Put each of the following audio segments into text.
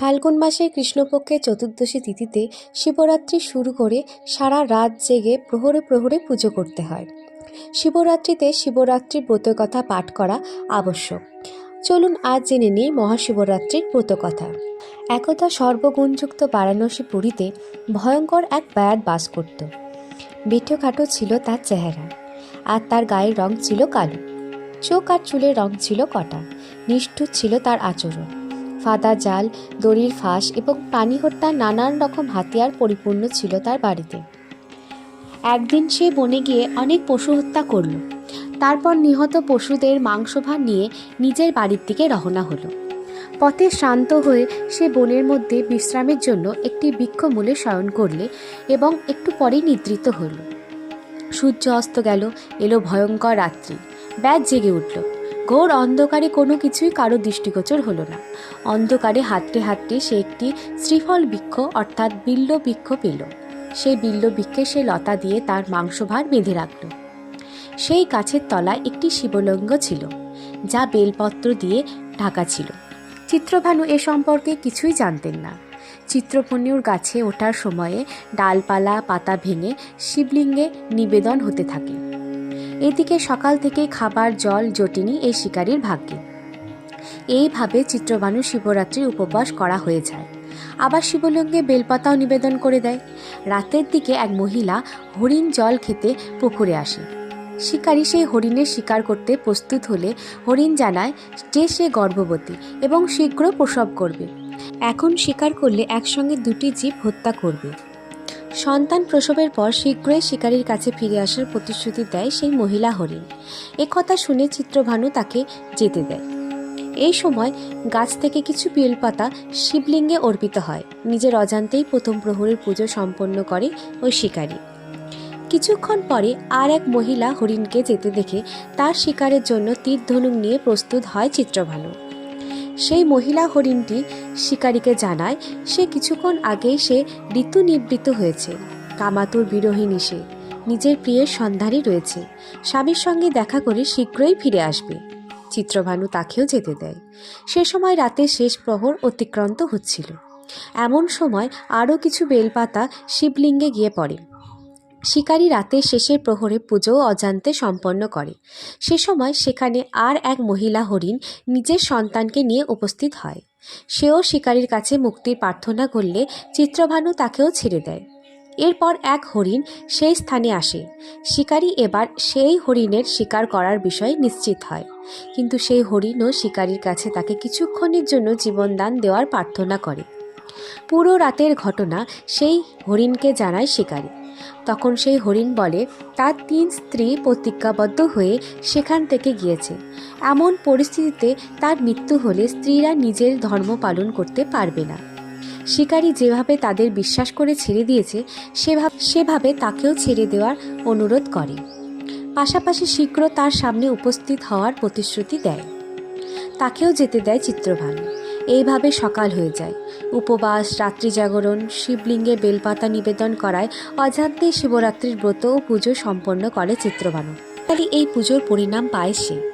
ফাল্গুন মাসের কৃষ্ণপক্ষের চতুর্দশী তিথিতে শিবরাত্রি শুরু করে সারা রাত জেগে প্রহরে প্রহরে পুজো করতে হয়। শিবরাত্রিতে শিবরাত্রির ব্রতকথা পাঠ করা আবশ্যক। চলুন আজ জেনে নিই মহাশিবরাত্রির ব্রতকথা। একদা সর্বগুণযুক্ত বারাণসী পুরীতে ভয়ঙ্কর এক ব্যায়াত বাস করত। বেঠোখাটো ছিল তার চেহারা, আর তার গায়ের রং ছিল কালো। চোখ আর চুলের রং ছিল কটা, নিষ্ঠুর ছিল তার আচরণ। ফাদা জাল, দড়ির ফাঁস এবং পানি হত্যার নানান রকম হাতিয়ার পরিপূর্ণ ছিল তার বাড়িতে। একদিন সে বনে গিয়ে অনেক পশু হত্যা করল। তারপর নিহত পশুদের মাংসভার নিয়ে নিজের বাড়ির দিকে রওনা হলো। পথে শান্ত হয়ে সে বনের মধ্যে বিশ্রামের জন্য একটি বৃক্ষমূলে শয়ন করলে এবং একটু পরেই নিদ্রিত হল। সূর্য অস্ত গেল, এলো ভয়ঙ্কর রাত্রি। ব্যাগ জেগে উঠল। ঘোর অন্ধকারে কোনো কিছুই কারও দৃষ্টিগোচর হলো না। অন্ধকারে হাঁটতে হাঁটতে সে একটি শ্রীফল বৃক্ষ অর্থাৎ বিল্ল বৃক্ষ পেল। সেই বিল্ল বৃক্ষে সে লতা দিয়ে তার মাংসভার বেঁধে রাখল। সেই গাছের তলায় একটি শিবলিঙ্গ ছিল, যা বেলপত্র দিয়ে ঢাকা ছিল। চিত্রভানু এ সম্পর্কে কিছুই জানতেন না। চিত্রপণ্যুর গাছে ওঠার সময়ে ডালপালা, পাতা ভেঙে শিবলিঙ্গে নিবেদন হতে থাকে। এদিকে সকাল থেকে খাবার, জল, জটিনি এই শিকারীর ভাগ্যে। এইভাবে চিত্রবানু শিবরাত্রির উপবাস করা হয়ে যায়। আবার শিবলিঙ্গে বেলপাতাও নিবেদন করে দেয়। রাতের দিকে এক মহিলা হরিণ জল খেতে পুকুরে আসে। শিকারী সেই হরিণের শিকার করতে প্রস্তুত হলে হরিণ জানায় যে সে গর্ভবতী এবং শীঘ্র প্রসব করবে। এখন শিকার করলে একসঙ্গে দুটি জীব হত্যা করবে। সন্তান প্রসবের পর শীঘ্রই শিকারীর কাছে ফিরে আসার প্রতিশ্রুতি দেয় সেই মহিলা হরিণ। কথা শুনে চিত্রভানু তাকে যেতে দেয়। এই সময় গাছ থেকে কিছু বেলপাতা শিবলিঙ্গে অর্পিত হয়। নিজের অজান্তেই প্রথম প্রহরের পুজো সম্পন্ন করে ওই শিকারী। কিছুক্ষণ পরে আর এক মহিলা হরিণকে যেতে দেখে তার শিকারের জন্য তীর ধনুক নিয়ে প্রস্তুত হয় চিত্রভানু। সেই মহিলা হরিণটি শিকারীকে জানায়, সে কিছুক্ষণ আগেই সে ঋতু নিবৃত্ত হয়েছে। কামাতুর বিরোহিনী সে। নিজের প্রিয়ের সন্ধানই রয়েছে। স্বামীর সঙ্গে দেখা করে শীঘ্রই ফিরে আসবে চিত্রভানু তাকেও যেতে দেয়। সে সময় রাতে শেষ প্রহর অতিক্রান্ত হচ্ছিল। এমন সময় আরও কিছু বেলপাতা শিবলিঙ্গে গিয়ে পড়ে। শিকারী রাতের শেষের প্রহরে পুজো অজান্তে সম্পন্ন করে। সে সময় সেখানে আর এক মহিলা হরিণ নিজের সন্তানকে নিয়ে উপস্থিত হয়। সেও শিকারীর কাছে মুক্তির প্রার্থনা করলে চিত্রভানু তাকেও ছেড়ে দেয়। এরপর এক হরিণ সেই স্থানে আসে। শিকারী এবার সেই হরিণের শিকার করার বিষয়ে নিশ্চিত হয়। কিন্তু সেই হরিণও শিকারীর কাছে তাকে কিছুক্ষণের জন্য জীবনদান দেওয়ার প্রার্থনা করে। পুরো রাতের ঘটনা সেই হরিণকে জানায় শিকারী। তখন সেই হরিণ বলে, তার তিন স্ত্রী প্রতিজ্ঞাবদ্ধ হয়ে সেখান থেকে গিয়েছে। এমন পরিস্থিতিতে তার মৃত্যু হলে স্ত্রীরা নিজের ধর্ম পালন করতে পারবে না। শিকারী যেভাবে তাদের বিশ্বাস করে ছেড়ে দিয়েছে, সেভাবে সেভাবে তাকেও ছেড়ে দেওয়ার অনুরোধ করে। পাশাপাশি শীঘ্র তার সামনে উপস্থিত হওয়ার প্রতিশ্রুতি দেয়। তাকেও যেতে দেয় চিত্রভানু। এইভাবে সকাল হয়ে যায়। উপবাস, রাত্রি জাগরণ, শিবলিঙ্গে বেলপাতা নিবেদন করায় অজান্তে শিবরাত্রির ব্রত ও পুজো সম্পন্ন করে চিত্রবানু। তাই এই পুজোর পরিণাম পায় সে।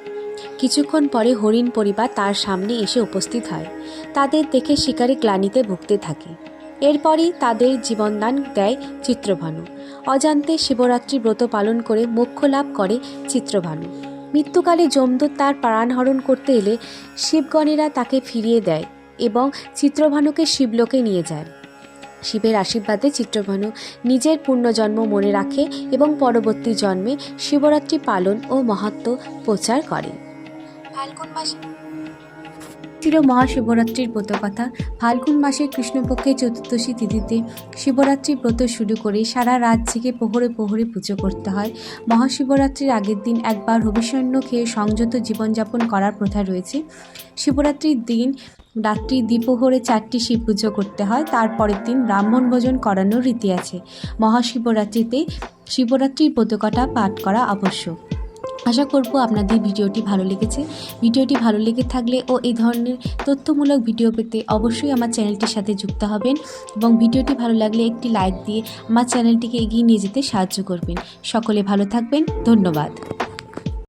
কিছুক্ষণ পরে হরিণ পরিবার তার সামনে এসে উপস্থিত হয়। তাদের দেখে শিকারী গ্লানিতে ভুগতে থাকে। এরপরই তাদের জীবনদান দেয় চিত্রভানু অজান্তে শিবরাত্রি ব্রত পালন করে মোক্ষ লাভ করে চিত্রভানু মৃত্যুকালে যমদূত তার প্রাণহরণ করতে এলে শিবগণেরা তাকে ফিরিয়ে দেয় এবং চিত্রভানুকে শিবলোকে নিয়ে যায়। শিবের আশীর্বাদে চিত্রভানু নিজের পূর্ণজন্ম মনে রাখে এবং পরবর্তী জন্মে শিবরাত্রি পালন ও মহাত্ম প্রচার করে। ফাল্গুন মাসে ছিল মহাশিবরাত্রির ব্রত কথা। ফাল্গুন মাসের কৃষ্ণপক্ষের চতুর্দশী তিথিতে শিবরাত্রি ব্রত শুরু করে সারা রাত জেগে প্রহরে প্রহরে পুজো করতে হয়। মহাশিবরাত্রির আগের দিন একবার হবিষণ্য খেয়ে সংযত জীবনযাপন করার প্রথা রয়েছে। শিবরাত্রির দিন রাত্রি দ্বিপ্রহরে চারটি শিব পুজো করতে হয় তারপরের দিন ব্রাহ্মণ ভোজন করানোর রীতি আছে। মহাশিবরাত্রিতে শিবরাত্রির ব্রতকথা পাঠ করা আবশ্যক। আশা করব আপনাদের ভিডিওটি ভালো লেগেছে। ভিডিওটি ভালো লেগে থাকলে ও এই ধরনের তথ্যমূলক ভিডিও পেতে অবশ্যই আমার চ্যানেলটির সাথে যুক্ত হবেন এবং ভিডিওটি ভালো লাগলে একটি লাইক দিয়ে আমার চ্যানেলটিকে এগিয়ে নিয়ে যেতে সাহায্য করবেন। সকলে ভালো থাকবেন। ধন্যবাদ।